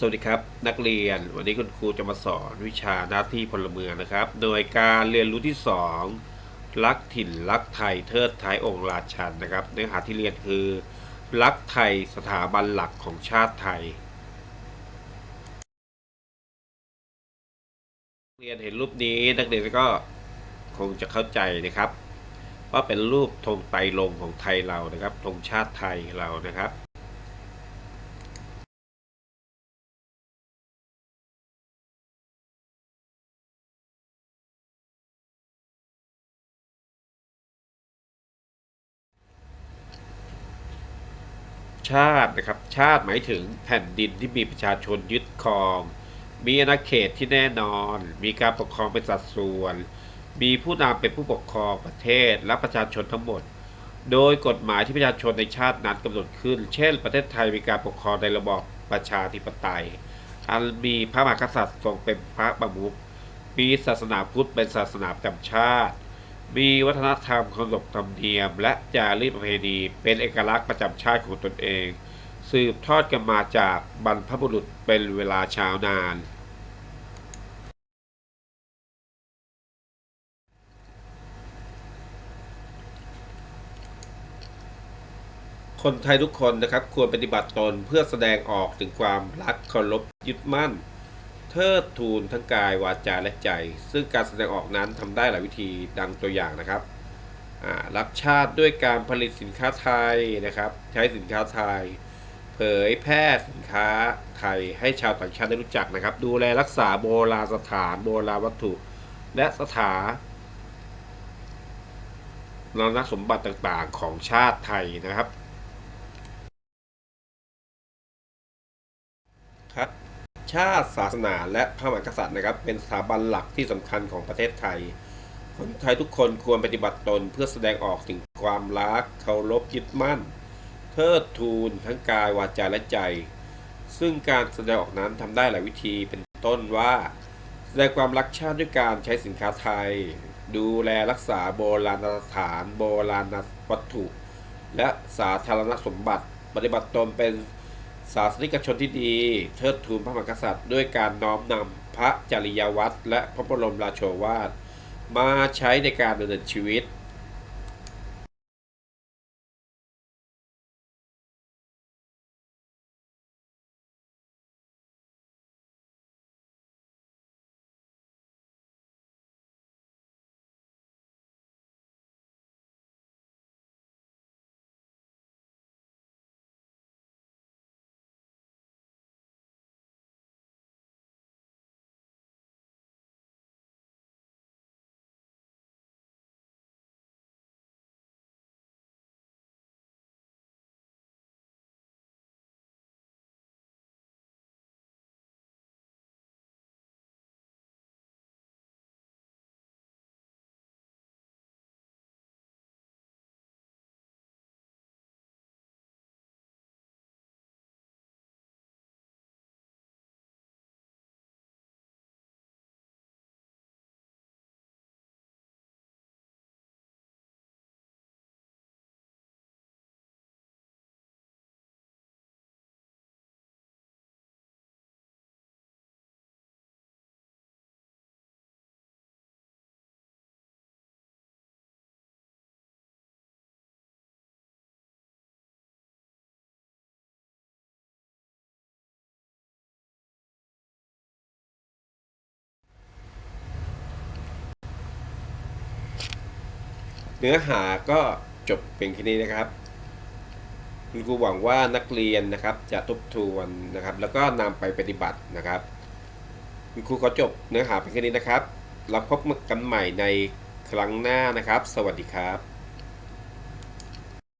สวัสดีครับ นักเรียนวันนี้คุณครูจะมาสอนวิชาหน้าที่พลเมืองนะครับ โดยการเรียนรู้ที่ 2 รักถิ่นรักไทยเทิดไทยองค์ราชันนะครับ เนื้อหาที่เรียนคือ รักไทยสถาบันหลักของชาติไทย เรียนเห็นรูปนี้นักเรียนก็คงจะเข้าใจนะครับ ว่าเป็นรูปธงไตรรงของไทยเรานะครับธงชาติไทยเรานะครับ ชาตินะครับ ชาติหมายถึงแผ่นดินที่มีประชาชนยึดครอง มีอาณาเขตที่แน่นอน มีการปกครองเป็นสัดส่วน มีผู้นำเป็นผู้ปกครองประเทศและประชาชนทั้งหมด โดยกฎหมายที่ประชาชนในชาตินั้นกำหนดขึ้น เช่น ประเทศไทยมีการปกครองในระบอบประชาธิปไตย อันมีพระมหากษัตริย์ทรงเป็นพระประมุขมีศาสนาพุทธเป็นศาสนาประจำชาติ มีวัฒนธรรมขนบธรรมเนียม และจารีตประเพณี เป็นเอกลักษณ์ประจำชาติของตนเอง สืบทอดกันมาจากบรรพบุรุษเป็นเวลาช้านาน คนไทยทุกคนนะครับควรปฏิบัติตนเพื่อแสดงออกถึงความรักเคารพยึดมั่น เทิดทูนทั้งกายวาจาและใจ ซึ่งการแสดงออกนั้นทำได้หลายวิธีดังตัวอย่างนะครับรักชาติด้วยการผลิตสินค้าไทยนะครับ ใช้สินค้าไทย เผยแพร่สินค้าไทยให้ชาวต่างชาติได้รู้จักนะครับ ดูแลรักษาโบราณสถานโบราณวัตถุ และสถานรณสมบัติต่างๆของชาติไทยนะครับครับ ชาติศาสนา และพระมหากษัตริย์นะครับ เป็นสถาบันหลักที่สำคัญของประเทศไทย คนไทยทุกคนควรปฏิบัติตนเพื่อแสดงออกถึงความรักเคารพยึดมั่น เทิดทูนทั้งกายวาจาและใจ ซึ่งการแสดงออกนั้นทำได้หลายวิธีเป็นต้นว่า แสดงความรักชาติด้วยการใช้สินค้าไทย ดูแลรักษาโบราณสถาน โบราณวัตถุ และสาธารณสมบัติ ปฏิบัติตนเป็น ศาสนิกชนที่ดีเทิดทูนพระมหากษัตริย์ ด้วยการน้อมนำพระจริยวัตรและพระบรมราโชวาทมาใช้ในการดำเนินชีวิต เนื้อหาก็จบเป็นแค่นี้นะครับ คุณครูหวังว่านักเรียนนะครับจะทบทวนนะครับ แล้วก็นำไปปฏิบัตินะครับ คุณครูขอจบเนื้อหาเป็นแค่นี้นะครับ เราพบกันใหม่ในครั้งหน้านะครับ สวัสดีครับ